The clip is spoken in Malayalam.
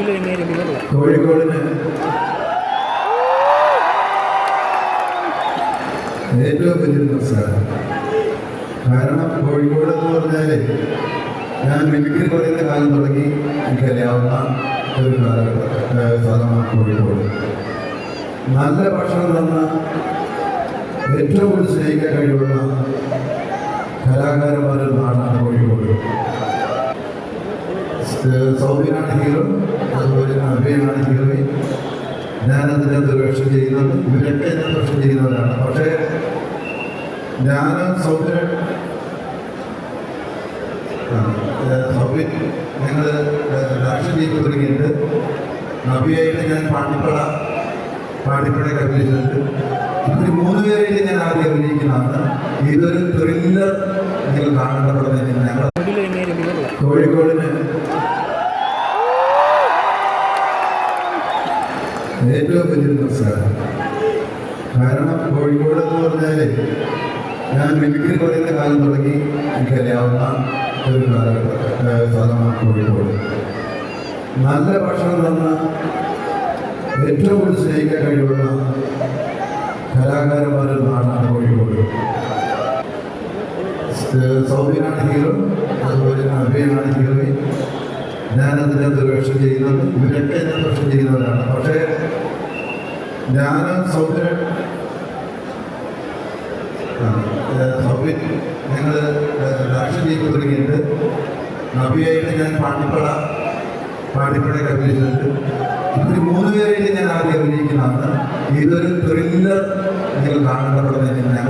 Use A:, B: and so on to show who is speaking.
A: Ini lebih berlah.
B: കോഴിക്കോടിന് ഏറ്റവും വലിയൊരു നമസ്കാരം കാരണം കോഴിക്കോട് എന്ന് പറഞ്ഞാൽ ഞാൻ മിമിക്രി പറയുന്ന കാലം തുടങ്ങി എനിക്കറിയാവുന്ന ഒരു സ്ഥലമാണ് കോഴിക്കോട്. നല്ല ഭക്ഷണം തന്ന ഏറ്റവും കൂടുതൽ സ്നേഹിക്കാൻ കഴിവുള്ള കലാകാരന്മാരുടെ നാടാണ് കോഴിക്കോട് സൗബിനാണെങ്കിലും അതുപോലെ അഭയനാണെങ്കിലും ഞാനതിനകത്ത് വേഷം ചെയ്യുന്നുണ്ട് ഇവരൊക്കെ ഞാൻ വേഷം ചെയ്യുന്നവരാണ്. പക്ഷേ ഞാൻ സൗദി സൗബിൻ ഞങ്ങൾ രാഷ്ട്രീയ തുടങ്ങിയിട്ട് നബിയായിട്ട് ഞാൻ പാണ്ടിപ്പട പാണ്ടിപ്പടയൊക്കെ അഭിനയിച്ചിട്ടുണ്ട് ഇവർ മൂന്ന് പേരായിട്ട് ഞാൻ ആദ്യം അഭിനയിക്കുന്നതാണ്. ഇതൊരു ത്രില്ലർ നിങ്ങൾ കാണേണ്ട പടം
A: ini lebih berlah.
B: കോഴിക്കോടിന്. ഏറ്റവും വലിയൊരു നമസ്കാരം കാരണം കോഴിക്കോട് എന്ന് പറഞ്ഞാൽ ഞാൻ മിമിക്രി പറയുന്ന കാലം തുടങ്ങി എനിക്കറിയാവുന്ന ഒരു സ്ഥലമാണ് കോഴിക്കോട്. നല്ല ഭക്ഷണം തന്ന ഏറ്റവും കൂടുതൽ സ്നേഹിക്കാൻ കഴിവുള്ള കലാകാരന്മാരുടെ നാടാണ് കോഴിക്കോട് സൗബിനാണെങ്കിലും അതുപോലെ അഭയനാണെങ്കിലും ഞാനതിനകത്ത് വേഷം ചെയ്യുന്നത്. ഇവരൊക്കെ ഞാൻ വേഷം ചെയ്യുന്നവരാണ്. പക്ഷേ ഞാൻ സൗബിന സൗബിൻ ഞങ്ങൾ രാഷ്ട്രീയ ജീവിതം തുടങ്ങിയിട്ട് നബിയായിട്ട് ഞാൻ പാണ്ടിപ്പട പാണ്ടിപ്പടയൊക്കെ അഭിനയിച്ചിട്ടുണ്ട് ഇവർ മൂന്ന് ഞാൻ ആദ്യം അഭിനയിക്കുന്നതാണ്. ഇതൊരു ത്രില്ലർ നിങ്ങൾ കാണേണ്ട ഞങ്ങൾ